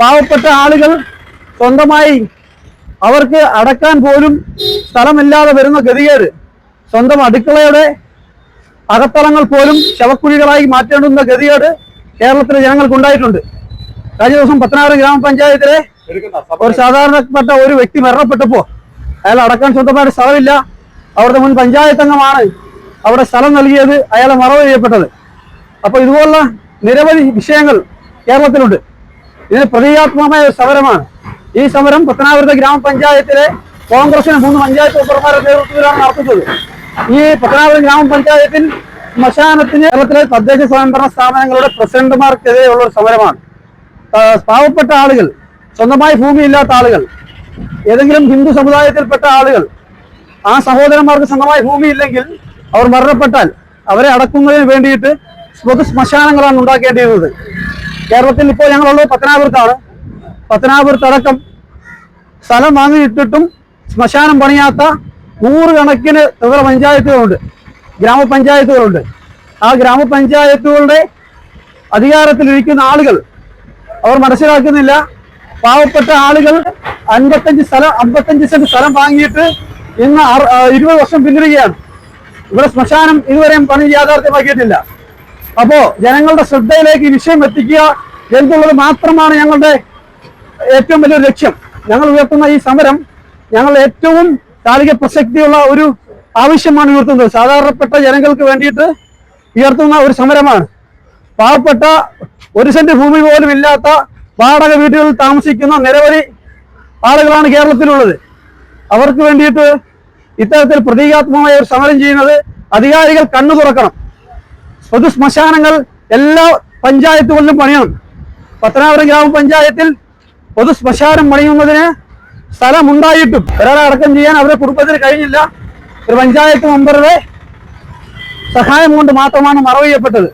പാവപ്പെട്ട ആളുകൾ സ്വന്തമായി അവർക്ക് അടക്കാൻ പോലും സ്ഥലമില്ലാതെ വരുന്ന ഗതികേട് സ്വന്തം അടുക്കളയുടെ അകത്തളങ്ങൾ പോലും ശവക്കുഴികളായി മാറ്റേണ്ടുന്ന ഗതികേട് കേരളത്തിലെ ജനങ്ങൾക്കുണ്ടായിട്ടുണ്ട് കഴിഞ്ഞ ദിവസം പത്തനാറ് ഗ്രാമപഞ്ചായത്തിലെ ഒരു സാധാരണപ്പെട്ട ഒരു വ്യക്തി മരണപ്പെട്ടപ്പോ അയാൾ അടക്കാൻ സ്വന്തമായിട്ട് സ്ഥലമില്ല. അവരുടെ മുൻ പഞ്ചായത്ത് അംഗമാണ് അവിടെ സ്ഥലം നൽകിയത് അയാളെ മറവ് ചെയ്യപ്പെട്ടത്. അപ്പൊ ഇതുപോലുള്ള നിരവധി വിഷയങ്ങൾ കേരളത്തിലുണ്ട്. ഇതിന് പ്രതീകാത്മകമായ ഒരു സമരമാണ്. ഈ സമരം പത്തനാപുരത്തെ ഗ്രാമപഞ്ചായത്തിലെ കോൺഗ്രസിന് മൂന്ന് പഞ്ചായത്ത് മെമ്പർമാരുടെ നേതൃത്വത്തിലാണ് നടത്തുന്നത്. ഈ പത്തനാപുരം ഗ്രാമപഞ്ചായത്തിൽ ശ്മശാനത്തിന് കേരളത്തിലെ തദ്ദേശ സ്വയംഭരണ സ്ഥാപനങ്ങളുടെ പ്രസിഡന്റുമാർക്കെതിരെയുള്ള ഒരു സമരമാണ്. പാവപ്പെട്ട ആളുകൾ സ്വന്തമായി ഭൂമിയില്ലാത്ത ആളുകൾ ഏതെങ്കിലും ഹിന്ദു സമുദായത്തിൽപ്പെട്ട ആളുകൾ ആ സഹോദരന്മാർക്ക് സ്വന്തമായി ഭൂമിയില്ലെങ്കിൽ അവർ മരണപ്പെട്ടാൽ അവരെ അടക്കുന്നതിന് വേണ്ടിയിട്ട് പൊതു ശ്മശാനങ്ങളാണ് ഉണ്ടാക്കേണ്ടിയിരുന്നത്. കേരളത്തിൽ ഇപ്പോൾ ഞങ്ങളുള്ളത് പത്തനാപുരത്താണ്. പത്തനാപുരത്തടക്കം സ്ഥലം വാങ്ങിയിട്ടിട്ടും ശ്മശാനം പണിയാത്ത നൂറുകണക്കിന് ത്രിതല പഞ്ചായത്തുകളുണ്ട്. ഗ്രാമപഞ്ചായത്തുകളുണ്ട്. ആ ഗ്രാമപഞ്ചായത്തുകളുടെ അധികാരത്തിലിരിക്കുന്ന ആളുകൾ അവർ മനസ്സിലാക്കുന്നില്ല. പാവപ്പെട്ട ആളുകൾ അൻപത്തഞ്ച് സ്ഥലം അമ്പത്തഞ്ച് സെന്റ് സ്ഥലം വാങ്ങിയിട്ട് ഇന്ന് ഇരുപത് വർഷം പിന്നിടുകയാണ്. ഇവിടെ ശ്മശാനം ഇതുവരെയും പണി യാഥാർത്ഥ്യമാക്കിയിട്ടില്ല. അപ്പോ ജനങ്ങളുടെ ശ്രദ്ധയിലേക്ക് ഈ വിഷയം എത്തിക്കുക എന്നുള്ളത് മാത്രമാണ് ഞങ്ങളുടെ ഏറ്റവും വലിയൊരു ലക്ഷ്യം. ഞങ്ങൾ ഉയർത്തുന്ന ഈ സമരം ഞങ്ങൾ ഏറ്റവും കാലിക പ്രസക്തിയുള്ള ഒരു ആവശ്യമാണ് ഉയർത്തുന്നത്. സാധാരണപ്പെട്ട ജനങ്ങൾക്ക് വേണ്ടിയിട്ട് ഉയർത്തുന്ന ഒരു സമരമാണ്. പാവപ്പെട്ട ഒരു സെന്റ് ഭൂമി പോലും ഇല്ലാത്ത വാടക വീടുകളിൽ താമസിക്കുന്ന നിരവധി ആളുകളാണ് കേരളത്തിലുള്ളത്. അവർക്ക് വേണ്ടിയിട്ട് ഇത്തരത്തിൽ പ്രതീകാത്മകമായ ഒരു സമരം ചെയ്യുന്നത് അധികാരികൾ കണ്ണു തുറക്കണം. പൊതു എല്ലാ പഞ്ചായത്തുകളിലും പണിയണം. പത്തനാപുരം ഗ്രാമപഞ്ചായത്തിൽ പൊതു ശ്മശാനം പണിയുന്നതിന് സ്ഥലമുണ്ടായിട്ടും ഒരാളെ അടക്കം ചെയ്യാൻ അവരുടെ കുടുംബത്തിന് കഴിഞ്ഞില്ല. ഒരു പഞ്ചായത്ത് മെമ്പറുടെ സഹായം കൊണ്ട് മാത്രമാണ് മറവ് ചെയ്യപ്പെട്ടത്.